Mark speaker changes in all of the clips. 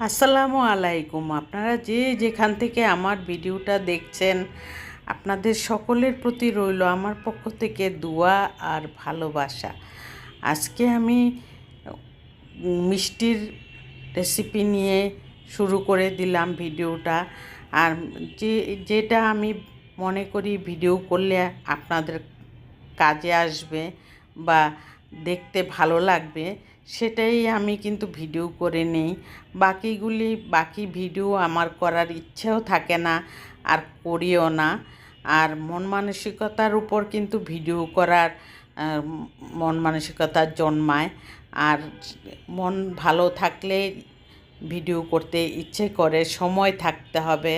Speaker 1: আসসালামু আলাইকুম। আপনারা যে যেখান থেকে আমার ভিডিওটা দেখছেন, আপনাদের সকলের প্রতি রইল আমার পক্ষ থেকে দোয়া আর ভালোবাসা। আজকে আমি মিষ্টির রেসিপি নিয়ে শুরু করে দিলাম ভিডিওটা। আর যে, যেটা আমি মনে করি ভিডিও করলে আপনাদের কাজে আসবে বা দেখতে ভালো লাগবে সেটাই আমি কিন্তু ভিডিও করে নেই। বাকিগুলি, বাকি ভিডিও আমার করার ইচ্ছেও থাকে না আর করিও না। আর মন মানসিকতার উপর কিন্তু ভিডিও করার মন মানসিকতা জন্মায়। আর মন ভালো থাকলে ভিডিও করতে ইচ্ছে করে, সময় থাকতে হবে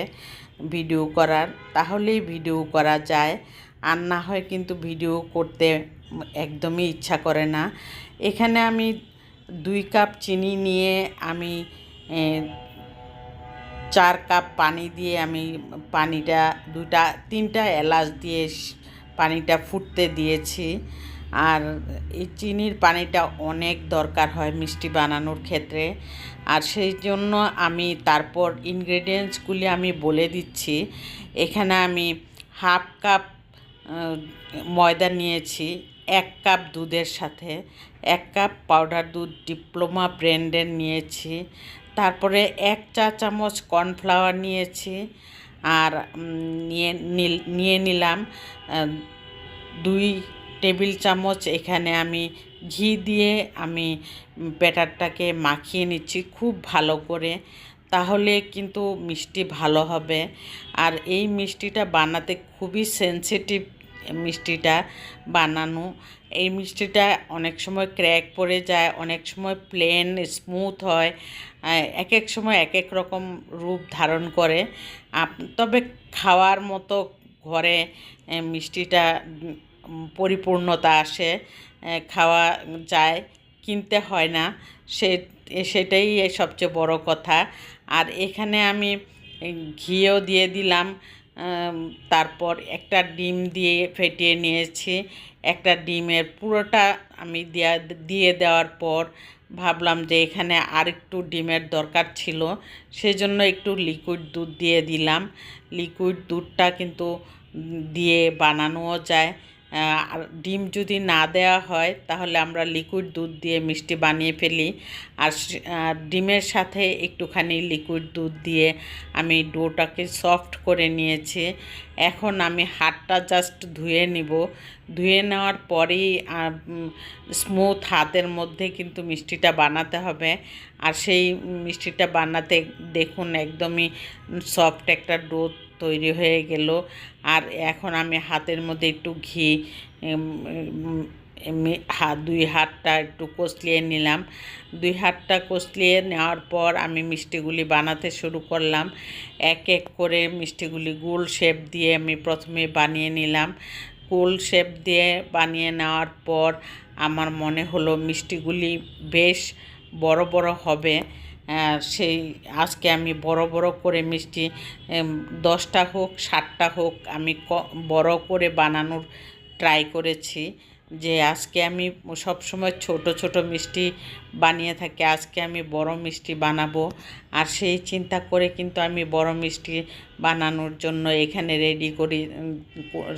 Speaker 1: ভিডিও করার। তাহলেই ভিডিও করা যায়। আর না হয় কিন্তু ভিডিও করতে একদমই ইচ্ছা করে না। এখানে আমি দুই কাপ চিনি নিয়ে আমি চার কাপ পানি দিয়ে আমি পানিটা দুটা তিনটা এলাচ দিয়ে পানিটা ফুটতে দিয়েছি। আর এই চিনির পানিটা অনেক দরকার হয় মিষ্টি বানানোর ক্ষেত্রে। আর সেই জন্য আমি তারপর ইনগ্রেডিয়েন্টসগুলি আমি বলে দিচ্ছি। এখানে আমি হাফ কাপ ময়দা নিয়েছি এক কাপ দুধের সাথে, এক কাপ পাউডার দুধ ডিপ্লোমা ব্র্যান্ডের নিয়েছি, তারপরে এক চা চামচ কর্নফ্লাওয়ার নিয়েছি, আর নিয়ে নিয়ে নিলাম দুই টেবিল চামচ এখানে আমি ঘি দিয়ে আমি ব্যাটারটাকে মাখিয়ে নিচ্ছি খুব ভালো করে, তাহলে কিন্তু মিষ্টি ভালো হবে। আর এই মিষ্টিটা বানাতে খুবই সেনসিটিভ মিষ্টিটা বানানো। এই মিষ্টিটা অনেক সময় ক্র্যাক পড়ে যায়, অনেক সময় প্লেন স্মুথ হয় এক এক সময় এক এক রকম রূপ ধারণ করে। তবে খাওয়ার মতো ঘরে মিষ্টিটা পরিপূর্ণতা আসে খাওয়া যায়, কিনতে হয় না, সে সেটাই সবচেয়ে বড় কথা। আর এখানে আমি ঘিও দিয়ে দিলাম তারপর একটা ডিম দিয়ে ফেটিয়ে নিয়েছি। একটা ডিমের পুরোটা আমি দেয়া, দিয়ে দেওয়ার পর ভাবলাম যে এখানে আর একটু ডিমের দরকার ছিল, সেজন্য একটু লিকুইড দুধ দিয়ে দিলাম। লিকুইড দুধটা কিন্তু দিয়ে বানানোও যায়। ডিম যদি না দেওয়া হয়, তাহলে আমরা লিকুইড দুধ দিয়ে মিষ্টি বানিয়ে ফেলি। আর আর ডিমের সাথে একটুখানি লিকুইড দুধ দিয়ে আমি ডোটাকে সফট করে নিয়েছি। এখন আমি হাতটা জাস্ট ধুয়ে নিব। ধুয়ে নেওয়ার পরেই স্মুথ হাতের মধ্যে কিন্তু মিষ্টিটা বানাতে হবে। আর সেই মিষ্টিটা বানাতে দেখুন, একদমই সফট একটা ডো তৈরি হয়ে গেল। আর এখন আমি হাতের মধ্যে একটু ঘি হাত দুই হাতটা একটু কষলিয়ে নিলাম। দুই হাতটা কষলিয়ে নেওয়ার পর আমি মিষ্টিগুলি বানাতে শুরু করলাম। এক এক করে মিষ্টিগুলি গোল শেপ দিয়ে আমি প্রথমে বানিয়ে নিলাম। গোল শেপ দিয়ে বানিয়ে নেওয়ার পর আমার মনে হলো মিষ্টিগুলি বেশ বড় বড় হবে। সেই আজকে আমি বড় বড় করে মিষ্টি দশটা হোক ষাটটা হোক, আমি বড় করে বানানোর ট্রাই করেছি যে আজকে আমি সব সময় ছোট ছোট মিষ্টি বানিয়ে থাকি, আজকে আমি বড় মিষ্টি বানাবো। আর সেই চিন্তা করে কিন্তু আমি বড় মিষ্টি বানানোর জন্য এখানে রেডি করি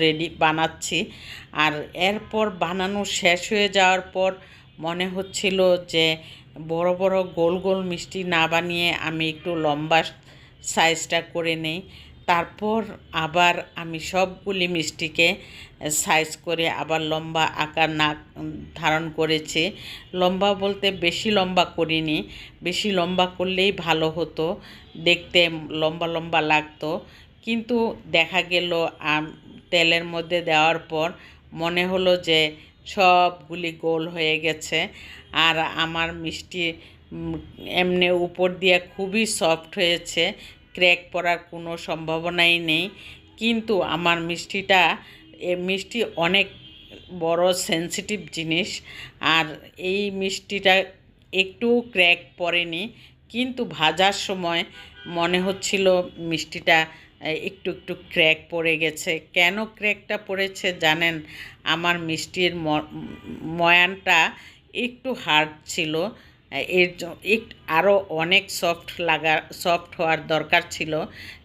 Speaker 1: রেডি বানাচ্ছি। আর এরপর বানানো শেষ হয়ে যাওয়ার পর মনে হচ্ছিল যে বড় বড় গোল গোল মিষ্টি না বানিয়ে আমি একটু লম্বা সাইজটা করে নেই। তারপর আবার আমি সবগুলি মিষ্টিকে সাইজ করে আবার লম্বা আকার না, ধারণ করেছি। লম্বা বলতে বেশি লম্বা করিনি, বেশি লম্বা করলেই ভালো হতো, দেখতে লম্বা লম্বা লাগতো। কিন্তু দেখা গেল তেলের মধ্যে দেওয়ার পর মনে হলো যে সবগুলি গোল হয়ে গেছে। আর আমার মিষ্টি এমনি উপর দিয়ে খুবই সফট হয়েছে। ক্র্যাক পড়ার কোনো সম্ভাবনাই নেই। কিন্তু আমার মিষ্টিটা, এ মিষ্টি অনেক বড় সেনসিটিভ জিনিস। আর এই মিষ্টিটা একটু ক্র্যাক পড়েনি কিন্তু ভাজার সময় মনে হচ্ছিল মিষ্টিটা একটু একটু ক্র্যাক পড়ে গেছে। কেন ক্র্যাকটা পড়েছে জানেন? আমার মিষ্টির ময়ানটা একটু হার্ড ছিল। এর আরও অনেক সফট লাগা সফট হওয়ার দরকার ছিল।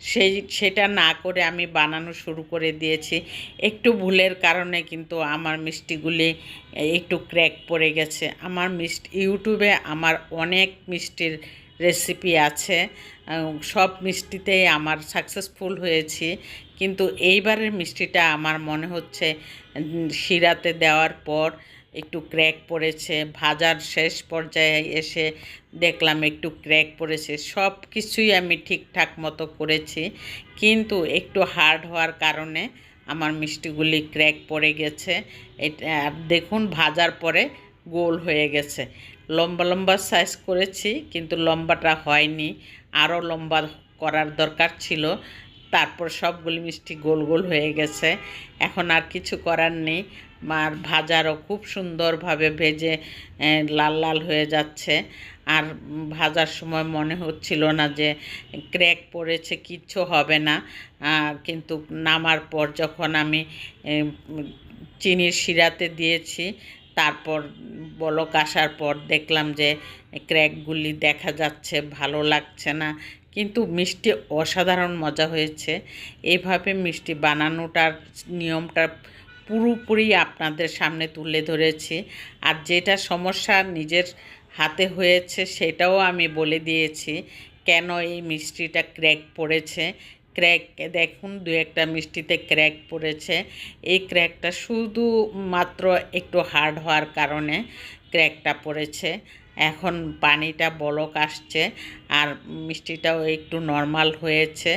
Speaker 1: সেই, সেটা না করে আমি বানানো শুরু করে দিয়েছি। একটু ভুলের কারণে কিন্তু আমার মিষ্টিগুলি একটু ক্র্যাক পড়ে গেছে। আমার মিষ্টি, ইউটিউবে আমার অনেক মিষ্টির রেসিপি আছে। সব মিষ্টিতেই আমার সাকসেসফুল হয়েছি। কিন্তু এইবারের মিষ্টিটা আমার মনে হচ্ছে শিরাতে দেওয়ার পর একটু ক্র্যাক পড়েছে ভাজার শেষ পর্যায়ে এসে দেখলাম একটু ক্র্যাক পড়েছে সব কিছুই আমি ঠিকঠাক মতো করেছি। কিন্তু একটু হার্ড হওয়ার কারণে আমার মিষ্টিগুলি ক্র্যাক পড়ে গেছে। এটা দেখুন ভাজার পরে গোল হয়ে গেছে। লম্বা লম্বা সাইজ করেছি, কিন্তু লম্বাটা হয়নি। আরও লম্বা করার দরকার ছিল। তারপর সবগুলি মিষ্টি গোল গোল হয়ে গেছে। এখন আর কিছু করার নেই। আর ভাজারও খুব সুন্দরভাবে ভেজে লাল লাল হয়ে যাচ্ছে। আর ভাজার সময় মনে হচ্ছিল না যে ক্র্যাক পড়েছে, কিচ্ছু হবে না। কিন্তু নামার পর যখন আমি চিনির শিরাতে দিয়েছি, তারপর বলক আসার পর দেখলাম যে ক্র্যাকগুলি দেখা যাচ্ছে, ভালো লাগছে না। কিন্তু মিষ্টি অসাধারণ মজা হয়েছে। এইভাবে মিষ্টি বানানোটার নিয়মটা পুরোপুরি আপনাদের সামনে তুলে ধরেছি। আর যেটা সমস্যা নিজের হাতে হয়েছে সেটাও আমি বলে দিয়েছি, কেন এই মিষ্টিটা ক্র্যাক পড়েছে। ক্র্যাক দেখুন, দু একটা মিষ্টিতে ক্র্যাক পড়েছে। এই ক্র্যাকটা শুধু মাত্র একটু হার্ড হওয়ার কারণে ক্র্যাকটা পড়েছে। এখন পানিটা বলক আসছে আর মিষ্টিটাও একটু নর্মাল হয়েছে।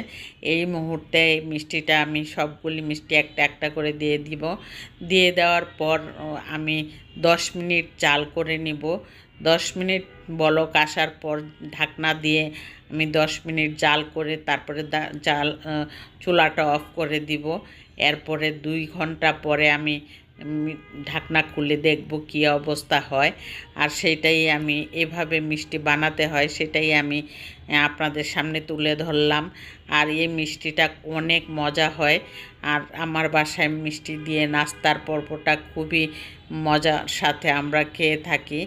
Speaker 1: এই মুহূর্তে মিষ্টিটা আমি সবগুলি মিষ্টি একটা একটা করে দিয়ে দিব। দিয়ে দেওয়ার পর আমি দশ মিনিট চাল করে নিব। দশ মিনিট বলক আসার পর ঢাকনা দিয়ে আমি দশ মিনিট জাল করে তারপরে জাল চুলাটা অফ করে দিব। এরপরে দুই ঘণ্টা পরে আমি ঢাকনা খুলে দেখব কি অবস্থা হয়। আর সেটাই আমি এভাবে মিষ্টি বানাতে হয়, সেটাই আমি আপনাদের সামনে তুলে ধরলাম। আর এই মিষ্টিটা অনেক মজা হয়। আর আমার বাসায় মিষ্টি দিয়ে নাস্তার পর্বটা খুবই মজার সাথে আমরা খেয়ে থাকি।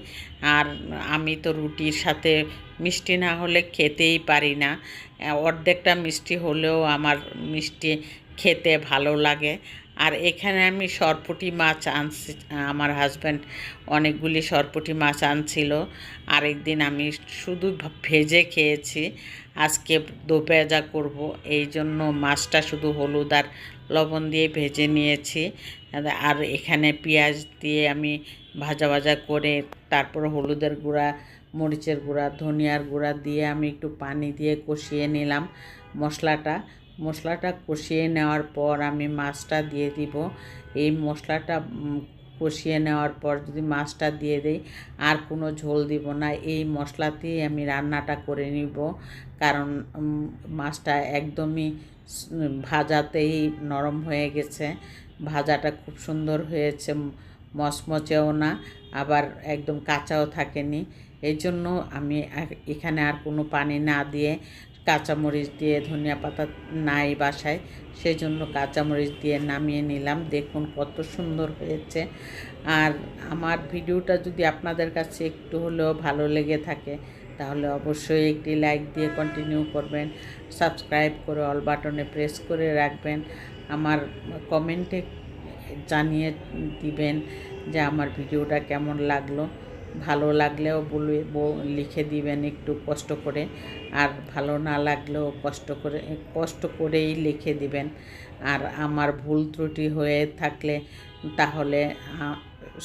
Speaker 1: আর আমি তো রুটির সাথে মিষ্টি না হলে খেতেই পারি না। অর্ধেকটা মিষ্টি হলেও আমার মিষ্টি খেতে ভালো লাগে। আর এখানে আমি সরপুটি মাছ আনছি, আমার হাজব্যান্ড অনেকগুলি সরপুটি মাছ আনছিল। আরেকদিন আমি শুধু ভেজে খেয়েছি, আজকে দোপেজা করব। এই জন্য মাছটা শুধু হলুদ আর লবণ দিয়ে ভেজে নিয়েছি। আর এখানে পেঁয়াজ দিয়ে আমি ভাজা ভাজা করে তারপর হলুদের গুঁড়া, মরিচের গুঁড়া, ধনিয়ার গুঁড়া দিয়ে আমি একটু পানি দিয়ে কষিয়ে নিলাম মশলাটা। মশলাটা কষিয়ে নেওয়ার পর আমি মাছটা দিয়ে দিব। এই মশলাটা কষিয়ে নেওয়ার পর যদি মাছটা দিয়ে দিই, আর কোনো ঝোল দিব না। এই মশলাতেই আমি রান্নাটা করে নিব। কারণ মাছটা একদমই ভাজাতেই নরম হয়ে গেছে। ভাজাটা খুব সুন্দর হয়েছে মচমচেও না, আবার একদম কাঁচাও থাকেনি। এই জন্য আমি এখানে আর কোনো পানি না দিয়ে কাঁচামরিচ দিয়ে ধনিয়া পাতা নাই বাসায় সেই জন্য কাঁচামরিচ দিয়ে নামিয়ে নিলাম। দেখুন কত সুন্দর হয়েছে। আর আমার ভিডিওটা যদি আপনাদের কাছে একটু হলেও ভালো লেগে থাকে, তাহলে অবশ্যই একটি লাইক দিয়ে কন্টিনিউ করবেন। সাবস্ক্রাইব করে অল বাটনে প্রেস করে রাখবেন। আমার কমেন্টে জানিয়ে দিবেন যে আমার ভিডিওটা কেমন লাগল। ভালো লাগলেও লিখে দিবেন একটু কষ্ট করে। আর ভালো না লাগলেও কষ্ট করে, কষ্ট করেই লিখে দিবেন। আর আমার ভুল ত্রুটি হয়ে থাকলে তাহলে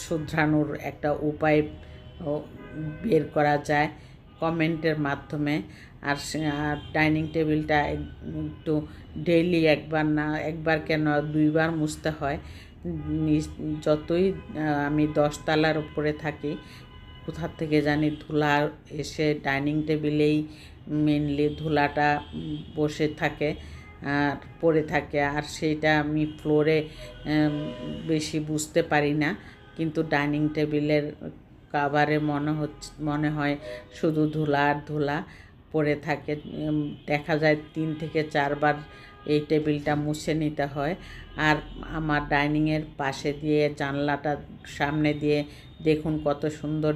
Speaker 1: শুধরানোর একটা উপায় বের করা যায় কমেন্টের মাধ্যমে। আর ডাইনিং টেবিলটা একটু ডেইলি একবার না, একবার কেন দুইবার মুছতে হয়। যতই আমি দশতলার উপরে থাকি কোথার থেকে জানি ধুলা এসে ডাইনিং টেবিলেই মেনলি ধুলাটা বসে থাকে আর পড়ে থাকে। আর সেইটা আমি ফ্লোরে বেশি বুঝতে পারি না। কিন্তু ডাইনিং টেবিলের কাভারে মনে হচ্ছে, মনে হয় শুধু ধুলা আর ধুলা পড়ে থাকে। দেখা যায় তিন থেকে চারবার এই টেবিলটা মুছে নিতে হয়। আর আমার ডাইনিংয়ের পাশে দিয়ে জানলাটা সামনে দিয়ে দেখুন কত সুন্দর